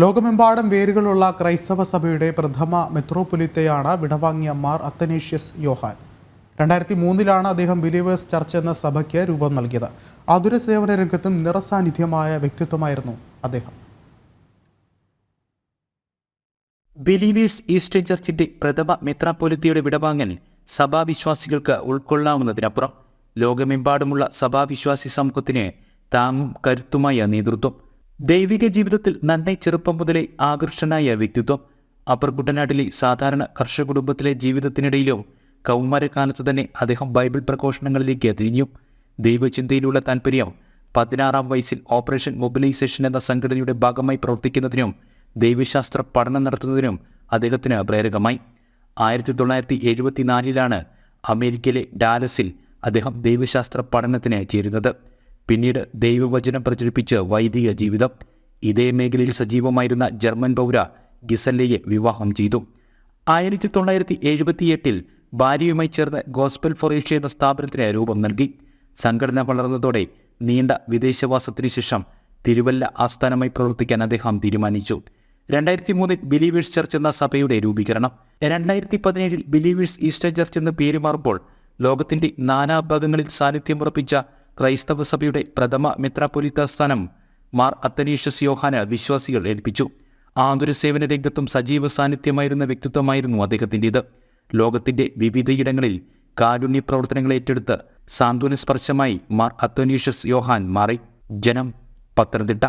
ലോകമെമ്പാടും വേരുകളുള്ള ക്രൈസ്തവ സഭയുടെ പ്രഥമ മെത്രോപൊലിത്തയാണ് വിടവാങ്ങിയ മാർ അത്തനേഷ്യസ് യോഹാൻ. രണ്ടായിരത്തി മൂന്നിലാണ് അദ്ദേഹം ബിലീവേഴ്സ് ചർച്ച് എന്ന സഭയ്ക്ക് രൂപം നൽകിയത്. ആതുര സേവന രംഗത്തും നിറസാന്നിധ്യമായ വ്യക്തിത്വമായിരുന്നു അദ്ദേഹം. ബിലീവേഴ്സ് ഈസ്റ്റേൺ ചർച്ചിന്റെ പ്രഥമ മെത്രാപൊലിത്തയുടെ വിടവാങ്ങൽ സഭാവിശ്വാസികൾക്ക് ഉൾക്കൊള്ളാവുന്നതിനപ്പുറം ലോകമെമ്പാടുമുള്ള സഭാവിശ്വാസി സമൂഹത്തിന് താങ്ങും കരുത്തുമായ നേതൃത്വം ദൈവിക ജീവിതത്തിൽ നന്നെ ചെറുപ്പം മുതലേ ആകർഷനായ വ്യക്തിത്വം അപ്പർ കുട്ടനാട്ടിലെ സാധാരണ കർഷക കുടുംബത്തിലെ ജീവിതത്തിനിടയിലും കൗമാരക്കാലത്ത് തന്നെ അദ്ദേഹം ബൈബിൾ പ്രഘോഷണങ്ങളിലേക്ക് തിരിഞ്ഞു. ദൈവചിന്തയിലുള്ള താല്പര്യം പതിനാറാം വയസ്സിൽ ഓപ്പറേഷൻ മൊബിലൈസേഷൻ എന്ന സംഘടനയുടെ ഭാഗമായി പ്രവർത്തിക്കുന്നതിനും ദൈവശാസ്ത്ര പഠനം നടത്തുന്നതിനും അദ്ദേഹത്തിന് പ്രേരകമായി. ആയിരത്തി തൊള്ളായിരത്തി എഴുപത്തിനാലിലാണ് അമേരിക്കയിലെ ഡാലസിൽ അദ്ദേഹം ദൈവശാസ്ത്ര പഠനത്തിന് ചേരുന്നത്. പിന്നീട് ദൈവവചനം പ്രചരിപ്പിച്ച് വൈദിക ജീവിതം. ഇതേ മേഖലയിൽ സജീവമായിരുന്ന ജർമ്മൻ പൗര ഗിസല്ലയെ വിവാഹം ചെയ്തു. ആയിരത്തി തൊള്ളായിരത്തി എഴുപത്തിയെട്ടിൽ ഭാര്യയുമായി ചേർന്ന് ഗോസ്പൽ ഫൊറേഷ്യ എന്ന സ്ഥാപനത്തിന് രൂപം നൽകി. സംഘടന വളർന്നതോടെ നീണ്ട വിദേശവാസത്തിനു ശേഷം തിരുവല്ല ആസ്ഥാനമായി പ്രവർത്തിക്കാൻ അദ്ദേഹം തീരുമാനിച്ചു. രണ്ടായിരത്തി മൂന്നിൽ ബിലീവേഴ്സ് ചർച്ച് എന്ന സഭയുടെ രൂപീകരണം. രണ്ടായിരത്തി പതിനേഴിൽ ബിലീവേഴ്സ് ഈസ്റ്റർ ചർച്ച് എന്ന് പേരുമാറുമ്പോൾ ലോകത്തിന്റെ നാനാഭാഗങ്ങളിൽ സാന്നിധ്യമുറപ്പിച്ച ക്രൈസ്തവ സഭയുടെ പ്രഥമ മെത്രാപ്പൊലിത്ത സ്ഥാനം മാർ അത്തനീഷ്യസ് യോഹാന വിശ്വാസികൾ ഏൽപ്പിച്ചു. ആതുര സേവന രംഗത്തും സജീവ സാന്നിധ്യമായിരുന്ന വ്യക്തിത്വമായിരുന്നു അദ്ദേഹത്തിന്റെത്. ലോകത്തിന്റെ വിവിധയിടങ്ങളിൽ കാരുണ്യ പ്രവർത്തനങ്ങൾ ഏറ്റെടുത്ത് സാന്ത്വന സ്പർശമായി മാർ അത്തനീഷ്യസ് യോഹാൻ മാറി. ജനം പത്തനംതിട്ട.